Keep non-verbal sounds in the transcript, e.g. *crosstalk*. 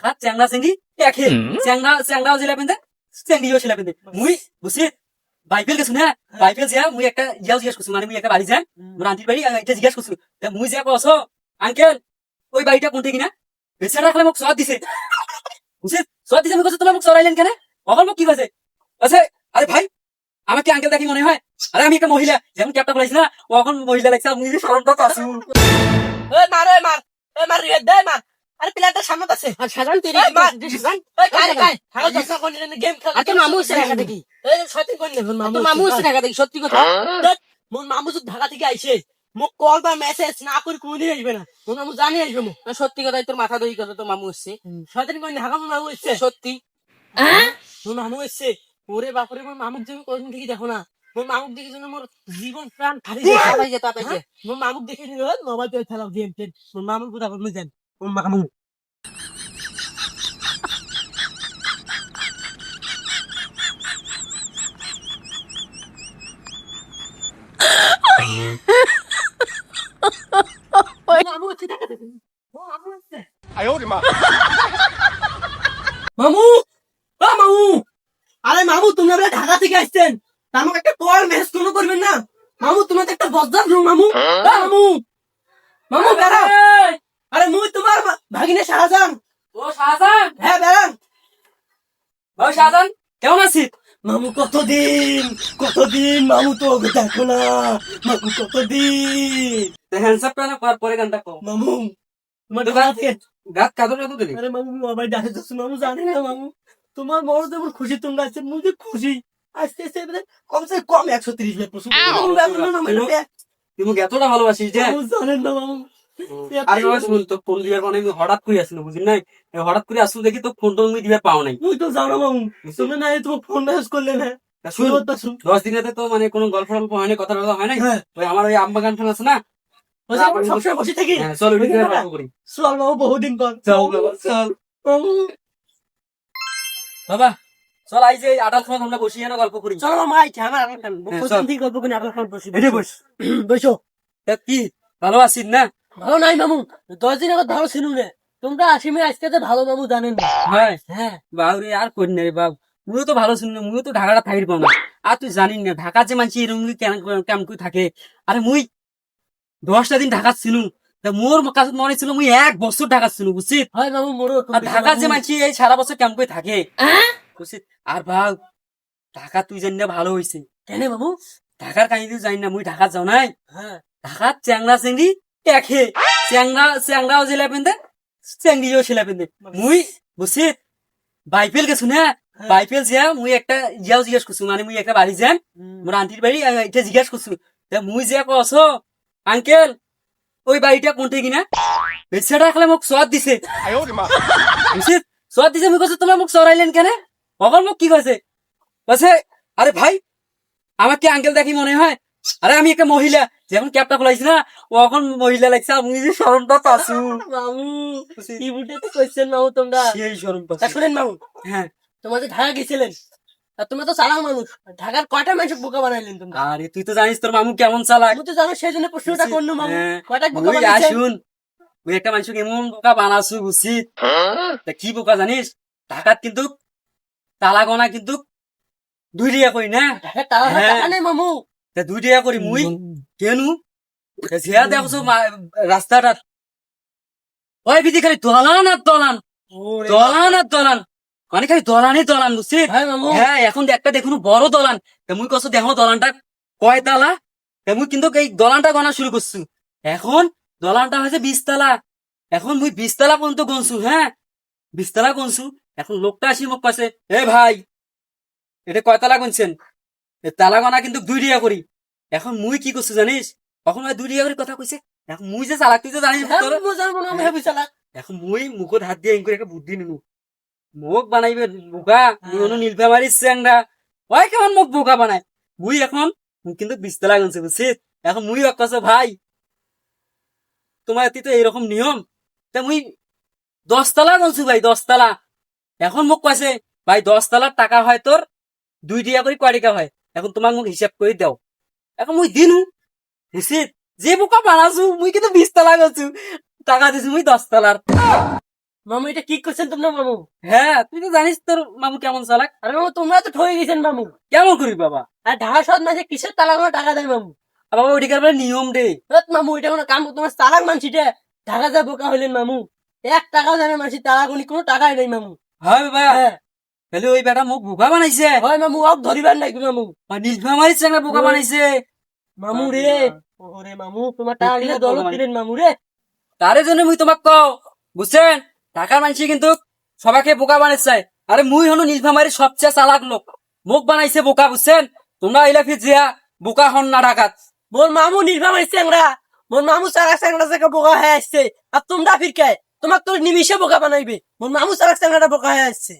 হাত চ্যাংড়া চেঙ্গি একে চ্যাংড়া চ্যাংড়াও জিলা পিনতে চেঙ্গিও ছিলা পিনতে। মুই বুঝছি বাইপেল গেছো না? বাইপেল যা মুই একটা ইয়াও জিজ্ঞেস করছি মানে মুই একটা বাড়ি যাই মোর আন্টির বাড়ি এটা জিজ্ঞেস করছি। তা মুই যা কস আঙ্কেল ওই বাড়িটা কোনটা কিনা? বেচারা খালে মোক সদ দিছে। বুঝছি সদ দিছে মুই কইছি তোমার মুখ সরাইলেন কেন? অকল মোক কি কইছে আচ্ছা আরে ভাই আমাকে আঙ্কেল দেখি মনে হয়? আরে আমি একটা মহিলা যেমন ক্যাপটা বলাইছি না? ও এখন মহিলা লাগছে আমি শরমটা পাসু এ মার এ মার এ মার রে দে মার আরে প্লেয়ারটা সামনে আছে আর সাজান সাজান। হালো দশটা কোন গেম খেলা আর মামু ঢাকা থেকে। এই সত্যি কোন মামু মামু ঢাকা থেকে সত্যি কথা। মোর মামু যদি ঢাকা থেকে আইছে। মোক কল বা মেসেজ না করে কোনদিন আসবে না। মোর মামু জানি আসবে না, সত্যি কথাই তোর মাথা দই কথা তোর মামু হচ্ছে। সত্যি কোন ঢাকা মামু এসছে সত্যি। মোর মামু এসছে ওরে বাপরে মোর মামুক তুমি কোনদিন থেকে দেখো না। মোর মামুক দেখে যেন মোর জীবন প্রাণ খালি তাতাই যে তাতাই যে মোর মামুক দেখে নিল মোবাইল খেলাও গেম টেম। মোর মামুর কথা বলতে যান Kung makamang মামু! মামু! আরে মামু, তোমরা ঢাকা থেকে আসছেন। আমাকে একটা পর মেসেজ কোনো করবেন না? মামু, তোমাদের একটা বজ্জার রুম মামু। মামু! মামু বেড়া শাহজান কেমন আছিস? মামু কতদিন? কতদিন মামু তো দেখো না। মামু কতদিন? হ্যান্ডসাপটা না করার পরে গানটা কম মামু তোমার গাত কাদর কাদর দিলি আরে মামু আমার ডাকে যাচ্ছে মামু জানে না মামু। তোমার মর যেমন খুশি তোমরা আছেন মুঝে খুশি। আস্তে আস্তে এবারে কমসে কম একশো তিরিশ মিনিট পর্যন্ত মামু ব্যাপার না, মামু, এটা তুই মুখ এতটা ভালোবাসিস যে জানেন না মামু। আরে বাবা শুন তো ফোন দিবার মানে হঠাৎ করে আসিল বুঝলি নাই? হঠাৎ করে আসলো দেখি তো ফোন তো আমি দিবার পাও নাই। মুই তো জানো মামু তুমি না তোমার ফোন মেসেজ করলে না? দশ দিনেতে তো মানে কোনো গল্প টল্প কথা টথা হয় নাই? ওই আমার ওই আম্বা গান আছে না? ওই যে আমরা সবসময় বসে থাকি। চল চল মামু বহুদিন পর চল চল। বাবা চল আই যে আটাল সময় আমরা বসি না গল্প করি। চলো আগে খান। থেকে গল্প করে বস *clears throat* বসো। কি? ভালো আছিস না? ভালো নাই মামু দশ দিন আগে ভালো ছিল না তোমরা আসামে আজকে তো ভালো মামু জানেন না? হ্যাঁ। হ্যাঁ। বাবুরে আর করি না রে বাবু। মুইও তো ভালো শুনি না মুইও তো ঢাকাটা থাকি পাও না। আর তুই জানিস না ঢাকা যে মানুষ এরকম কেন কেমন করে থাকে? আরে মুই দশটা দিন ঢাকা ছিল। মোর কাছে মনে ছিল মুই এক বছর ঢাকা ছিল বুঝছিস? হয় বাবু আর ঢাকা যে মানুষ এই সারা বছর কেমন করে থাকে? বুঝছিস? আর ভাব ঢাকা তুই জানি না ভালো হয়েছে কেন বাবু? ঢাকার কাহিনী তুই জানি না মুই ঢাকা যাও নাই। হ্যাঁ। ঢাকার চ্যাংরা চেংড়ি একই চ্যাংরা চ্যাংরাও জেলা পেন্দে চ্যাংরিও পেন্দে মুই বাইপেল গেছু না? হ্যাঁ। বাইপেল মুই একটা ইয়াও জিজ্ঞেস করছু মানে মুই একটা বাড়ি যান মোর আন্টির বাড়ি এটা জিজ্ঞেস করছু। মুই যে কস আঙ্কেল ওই বাড়িটা কোনটে কিনা? খালে মোক সদ দিছে। বুঝছি দিছে মুই কইছে তোমরা মোক সরাইলেন কেনে? অকল মোক কি কইছে? কইছে আরে ভাই আমাকে আঙ্কেল দেখি মনে হয় আরে আমি একটা মহিলা যেমন ক্যাপটা খোলাইছি না ও এখন মহিলা লাগছে আমি যে শরমটা পাসু মামু কি বুঝে তো কইছেন মামু তোমরা। সেই শরম তা শুনেন মামু হ্যাঁ। তোমাদের ঢাকা গেছিলেন আর তোমরা তো চালাও মানুষ। ঢাকার কয়টা মানুষ বোকা বানাইলেন তোমরা? আরে তুই তো জানিস তোর মামু কেমন চালাক। আমি তো জানো সেই জন্য প্রশ্নটা করল মামু। হ্যাঁ। কয়টা বোকা ওই বানাইছেন? আসুন। ওই একটা মানুষকে এমন বোকা বানাসু বুঝছিস তা কি বোকা জানিস? ঢাকাত কিন্তু তালা গনা কিন্তু দুই টাকা করি না? ঢাকার টাকা হ্যাঁ। মামু। তা দুই টাকা করি মুই কেনু? জিয়া দেখছ রাস্তাটা ওই বিধি খালি দলান আর দলান? দলান আর দলান? মানে খালি দলানই দলান বুঝছিস হ্যাঁ হ্যাঁ এখন একটা দেখুন বড় দলান। তা মুই কষ্ট দেখো দলানটা কয় তালা। তা মুই কিন্তু এই দলানটা গনা শুরু করছু এখন দলানটা হয়েছে বিশ তালা এখন মুই বিশ তালা পর্যন্ত গনছু হ্যাঁ বিশ তালা গনছু এখন লোকটা আসি মোক কাছে এ ভাই এটা কয় তালা গনছেন? তালা গনা কিন্তু দুই দিয়া করি। এখন মুই কি করছু জানিস? কখন দুই দিয়া করে কথা কইছে? এখন মুই যে চালাক তুই তো জানিস এখন মুই মুখত হাত দিয়ে করে একটা বুদ্ধি নিনু। মোক বানাইবে বোকা অনু নীলফা মারিস চ্যাংরা ওই কেমন মোক বোকা বানায় মুই এখন কিন্তু বিস্তলা গেছে বুঝছিস এখন মুই কাছে ভাই তোমার তো এইরকম নিয়ম। তা মুই দশতলা গলছু ভাই দশতলা এখন মোক কইছে ভাই দশতলার টাকা হয় তোর দুই টিয়া করে কয় টাকা হয়। এখন তোমাক মোক হিসাব করে দাও এখন মুই দিনু। বুঝছিস যে বোকা বানাছু মুই কিন্তু বিশ তলা গেছু। টাকা দিছি মুই দশ তলার মামু এটা কি করছেন তোমরা মামু? হ্যাঁ তুই তো জানিস তোর মামু কেমন চালাক। আরে মামু তোমরা তো ঠকে গেছেন মামু? কেমন করি বাবা? আর ঢাকা সৎ মাসে কিসের তালাক টাকা দেয় মামু? আর বাবা ওইটিকার বলে নিয়ম রে ধুৎ মামু এটা কোনো কাম তোমার তালাক মানছিটা ঢাকা যা বোকা হইলেন মামু? এক টাকাও জানে মানছি তালাক উনি কোনো টাকাই নেই মামু। হয় বাবা। হ্যাঁ তাহলে ওই বেটা মোক বোকা বানাইছে। হয় মামু অক ধরিবার নাই মামু আর নীলফামারির চেংড়া বোকা। বানাইছে। মামু রে ওরে মামু তোমার টাকা দলত দিলেন মামু রে তারে জন্য মুই তোমাক কও বুঝছেন ঢাকার মানুষ কিন্তু সবাইকে বোকা বানাইছে। আরে মুই হলো নীলফামারির সবচেয়ে চালাক লোক। মোক বানাইছে বোকা বুঝছেন তোমরা ইলা ফির জিয়া বোকা হন না ঢাকাত। মোর মামু নির্ভা মারছে আমরা মোর মামু সারা স্যাংরা থেকে বোকা হয়ে আসছে আর তোমরা ফির কে তোমার তোর নিমিশে বোকা বানাইবে। মোর মামু সারা স্যাংরাটা বোকা হয়ে আসছে